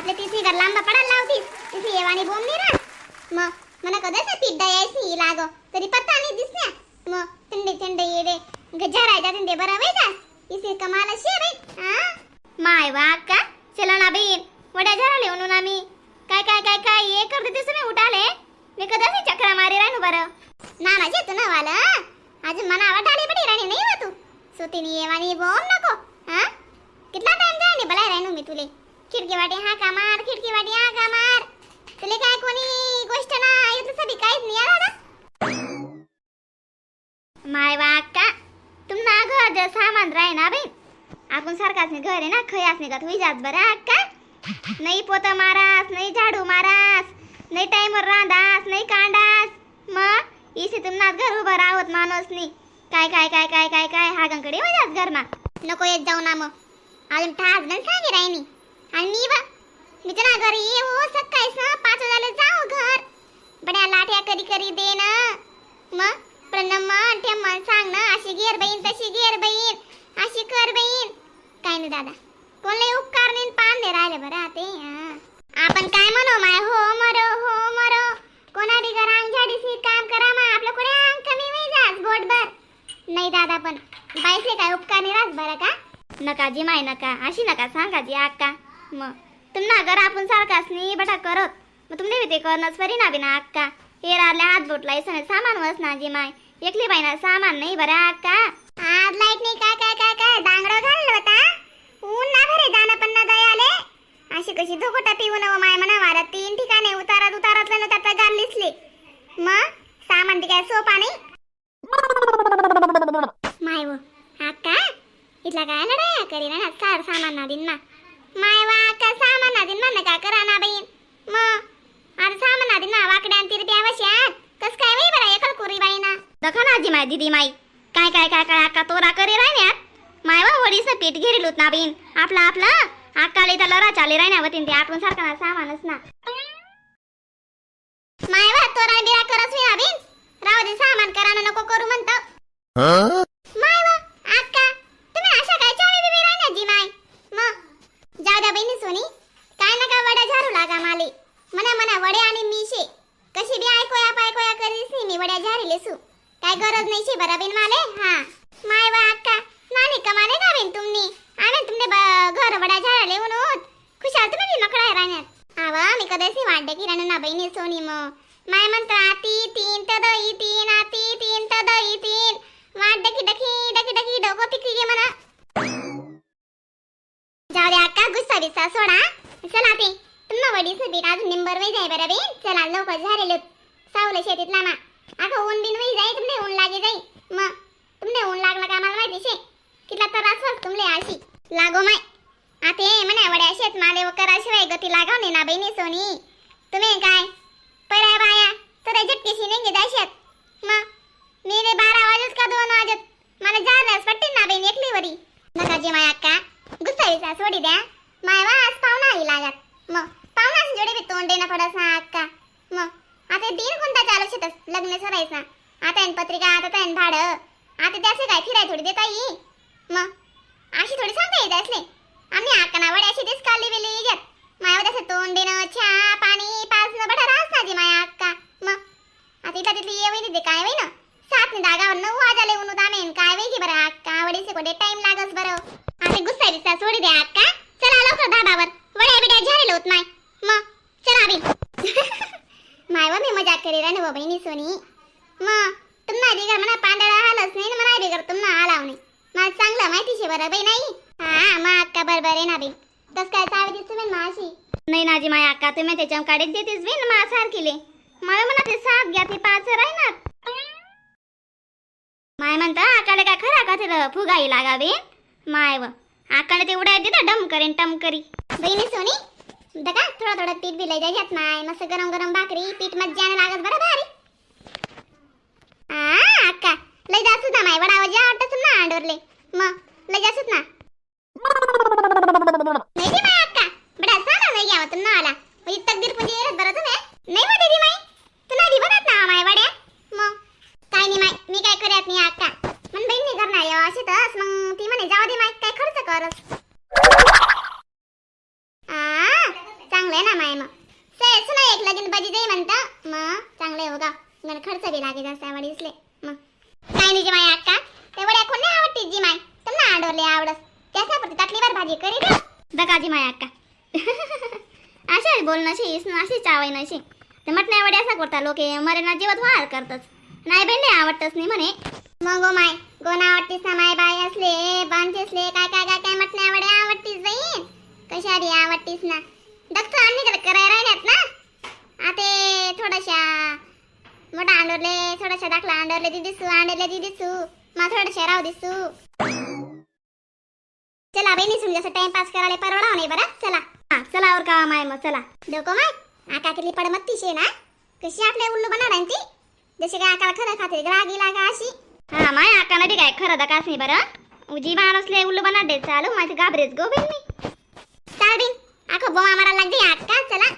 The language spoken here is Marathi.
मी घर लांब पडायला लावतीस तिसरी येवानी बोम नाही राहत मग मला कदाच पिड्डा यायची लागो तरी पत्ता नाही दिसण्या मग थंडे थंडे येडे राजा थंडे बरं वेळास इसे कमाल शे रे हा माय वा का चला ना बहीण वड्या झाले म्हणून आम्ही काय काय काय काय हे करते ते मी उठाले मी कदाच चक्रा मारी राहिनो बरं ना माझे तू ना वाला आज मना वाटाले पडी राणी नाही वा तू सुतीनी येवानी बोम नको हा कितना टाइम जाय बलाय राहिनो मी तुले खिडकीवाटी हा का मार खिडकी हा का मार? तुले काय कोणी गोष्ट ना ऐकलं सभी काहीच नाही दादा? माय वाक्का तुम ना घर जर सामान राही ना बाई. आपण सारखाच घर आहे ना खयास का तू जात बरं अक्का नाही पोत मारास नाही झाडू मारास नाही टाइमवर रांधास नाही कांडास. मग इसे तुम्हाला घर उभं राहत माणूस नाही. काय काय काय काय काय काय हागांकडे वजाच घर ना नको येत जाऊ ना मग. अजून ठास गण सांगे राहिनी. आणि मी बा मी तर ना घरी येऊ सकाळी ना पाच वाजायला जाऊ घर. बड्या लाट्या कधी कधी दे ना मग प्रणम ठेमन सांग ना अशी गेर बहीण तशी गेर बहीण अशी कर बहीण. काय नाही दादा कोणलाही उपकार नाही पान नाही राहिले बरं ते आपण काय म्हणू माय हो मरो हो मरो. कोणाडी बी घरांग झाडीसी काम करा मा आपलं कुठे अंग कमी होई जास बोटभर. नाही दादा पण बायसे काय उपकार नाही राहत बरं का? नका जी माय नका अशी नका सांगा जी अक्का मग? तुम्हाला घर आपण सारखाच नाही बटा करत. मग तुमने ते करणंच परी ना बिना अक्का. हे राहिल्या हात बोटला इसने सामान वस ना जी माय. एकली बाई ना सामान नाही बरं अक्का. आज लाइट नाही काय काय काय काय? दांगडं घाललं होता ऊन ना भरे जाणं पण ना दयाले. अशी कशी धोकोटा पिऊन माय म्हणा मारा तीन ठिकाणी उतारात उतारातलं ना त्याचा गाल दिसले. मग? सामान ती काय सोपा नाही? माय व. अक्का इथला काय लढाया करी ना सार सामान ना दिन ना. माय वा अक्का सामान दिन ना का करा ना बहीण मग अरे सामान दिन ना वाकड्या तिरप्या वशात कस काय वही बरा एकल कोरी बाई ना दखा ना आजी माय दीदी माई. काय काय काय काय अक्का तोरा करे राहण्यात माय वा वडीचं पीठ घेरिलूत ना बहीण आपला आपला? अक्काले त्या लरा चाले राहण्या वतीन ते आठवण सारखा ना सामानच ना. माय वा तोरा बिरा करत ना बहीण राहू दे सामान करा ना नको करू म्हणतो माय वा अक्का तुम्ही अशा काय चावी बिबी राहण्या जी माय मग जाऊ द्या बहिणी सोनी काय नका वड्या झारू लागा माले मना मना वडे आणि मीशे कशी बी ऐकोया पायकोया करीस मी वड्या झारीले सु काय गरज बरा बिन माले? हा. माय वा अक्का नानी कमाले ना बिन तुमनी आने तुमने घर बड़ा झाड़ा ले उनोत खुशाल तुम्हें तुम्ही मकड़ा है राहण्यात आवा मी कदाची वाटते की राहणार ना बहिणी सोनी मो. माय मंत्र आती तीन तर ई तीन आती तीन तर ई तीन. वाट की डकी डकी डकी डोको पिकी गे मना जाऊ दे अक्का गुस्सा बिस्सा सोडा. चला ते तुम्हाला वडीचं बीट अजून निंबर वय जाय बरं बे चला लवकर झालेलं सावलं शेतीतला लामा. अगं ऊन बिन वय जाई तुमने ऊन लागे जाई मग तुमने ऊन लागला का मला माहिती शे कितला त्रास वाच तुमले आशी लागो माय आता हे म्हणे वड्या शेत माले व कराशिवाय गती लागाव ने ना बहिणी सोनी? तुम्ही काय? परा बाया तर झटकेशी नाही घेत मग मी रे बारा वाजत का दोन वाजत? मला जायलाच पट्टी ना बहिणी एकली वरी नका जी माया अक्का गुस्साळीचा सोडी द्या. माय वास पाहुणा आली लागत. मग पाहुणा जोडे बी तोंड देणं पडस अक्का. मग आता दिन कोणता चालू शेतस लग्न सरायचा आता येईन पत्रिका आता त्यान भाडं. आता त्याचे काय फिराय थोडी देता येई मग अशी थोडी सांगता येत असले आम्ही अक्का ना वड्या अशी दिस काढली बिली येत मायावर त्याचं तोंड देणं चहा पाणी पाजणं बटा राहत ना जी माया अक्का मग आता इथं तिथली ये वही ते काय वय ना सात ने दागावर नऊ वाजाले उनु दामेन काय वय की बरं मध्ये टाइम लागस बरं? आता गुस्सा बिस्सा सोडी द्या अक्का चला लवकर धाबावर. वड्या बिड्या झालेलं होत नाही मग चला बी माय मी मजा करी राहणे व बहिणी सोनी. मग तुम्हाला बिगर म्हणा पांढरा हालच नाही म्हणा बिगर तुम्हाला आलाव नाही. मला चांगलं माहिती शे बरं बाई नाही. हा मग अक्का बरोबर आहे ना बी. तस काय चावी दिसतो बेन माशी? नाही नाजी माय अक्का तुम्ही त्याच्या काढीत देतेस बी मा सारखीले. मला म्हणा ते सात घ्या ते पाच राहणार माय म्हणता आकाले का खरा का तिथं फुगाई लागावे. माय व आकाने ते उडाय देता डम करेन टम करी. बहिणी सोनी दका थोडं थोडं पीठ बी लय जात माय मस्त गरम गरम भाकरी पीठ मज्जाने लागत बरं भारी. आ अक्का लय जास्त ना माय वडावं जे आवडतं ना अंडोरले. मग लय जास्त ना. नाही माय बडा तुम्ही आला इतक दीर पुंजी येत बरं तुम्ही. नाही दीदी माय तुला दी बनत ना माय वड्या. मग काय नाही माय मी काय करत नाही अक्का मन बहीण नाही करणार या अशी तस मग ती म्हणे चांगलं आहे ना माय मग. से सुना एक लगीन बजी जाई म्हणता. मग चांगलं आहे हो का मला खर्च बी लागे जास्त आवडीसले मग. काय नाही माय अक्का. ते वड्या कोण नाही आवडते जी माय? तुम्हाला आडवले आवडस. त्याच्यावरती तकलीवर भाजी करी ना जी माय अक्का. अशा बोलणं अशी चावाय नशी ते म्हटण्या वड्या असा करता लोक मरेना जीवत वार करतच नाही बाई नाही आवडतच नाही म्हणे. मग माय कोण आवडतीस ना बाय असले बांचे असले काय काय काय काय म्हटले आवडे आवडतीस बाई? कशा रे आवडतीस ना? दक्त आणि करायला राहिल्यात ना? आता थोड्याशा मोठा अंडरले थोडासा दाखला अंडरले दी दिसू अंडरले दी दिसू. मा थोडाशा राव दिसू. चला बहिणी सुन जसं टाइमपास करायला परवडा नाही बरं. चला. हा चला और का माय मग चला. डोको माय? आका केली पडमत्ती शे ना? कशी आपल्या उल्लू बनणार ती? जशी काय आकाला खरं खाते ग्रागी लागा अशी. हा माय आकामध्ये काय खरं दकास नाही बरं. उजी माणूसले उल्लू बना दे चालू माझी घाबरेच गो मी. चाल बिन आखो बोमा मारा लागली आका चला.